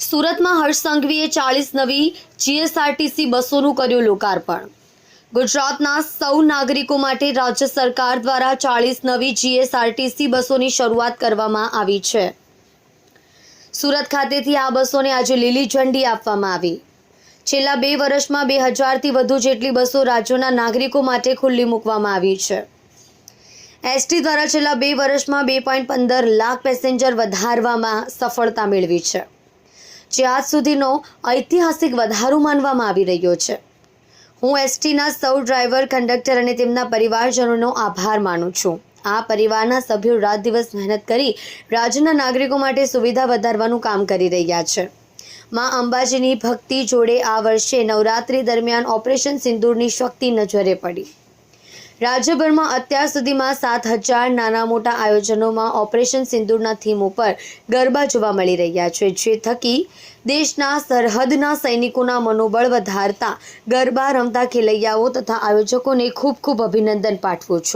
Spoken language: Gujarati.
સુરતમાં હર્ષ સંઘવીએ ચાલીસ નવી જીએસઆરટીસી બસોનું કર્યું લોકાર્પણ. ગુજરાતના સૌ નાગરિકો માટે રાજ્ય સરકાર દ્વારા ચાલીસ નવી જીએસઆરટીસી બસોની શરૂઆત કરવામાં આવી છે. સુરત ખાતેથી આ બસોને આજે લીલી ઝંડી આપવામાં આવી. છેલ્લા બે વર્ષમાં બે હજારથી વધુ જેટલી બસો રાજ્યોના નાગરિકો માટે ખુલ્લી મૂકવામાં આવી છે. એસટી દ્વારા છેલ્લા બે વર્ષમાં બે પોઈન્ટ પંદર લાખ પેસેન્જર વધારવામાં સફળતા મેળવી છે, જે આજ સુધીનો ઐતિહાસિક વધારો માનવામાં આવી રહ્યો છે. હું એસટીના સૌ ડ્રાઈવર, કંડક્ટર અને તેમના પરિવારજનોનો આભાર માનું છું. આ પરિવારના સભ્યો રાત દિવસ મહેનત કરી રાજ્યના નાગરિકો માટે સુવિધા વધારવાનું કામ કરી રહ્યા છે. માં અંબાજીની ભક્તિ જોડે આ વર્ષે નવરાત્રી દરમિયાન ઓપરેશન સિંદૂરની શક્તિ નજરે પડી. રાજ્યભરમાં અત્યાર સુધીમાં સાત હજાર નાના મોટા આયોજનોમાં ઓપરેશન સિંદૂરના થીમ ઉપર ગરબા જોવા મળી રહ્યા છે, જે થકી દેશના સરહદના સૈનિકોના મનોબળ વધારતા ગરબા રમતા ખેલૈયાઓ તથા આયોજકોને ખૂબ ખૂબ અભિનંદન પાઠવું છું.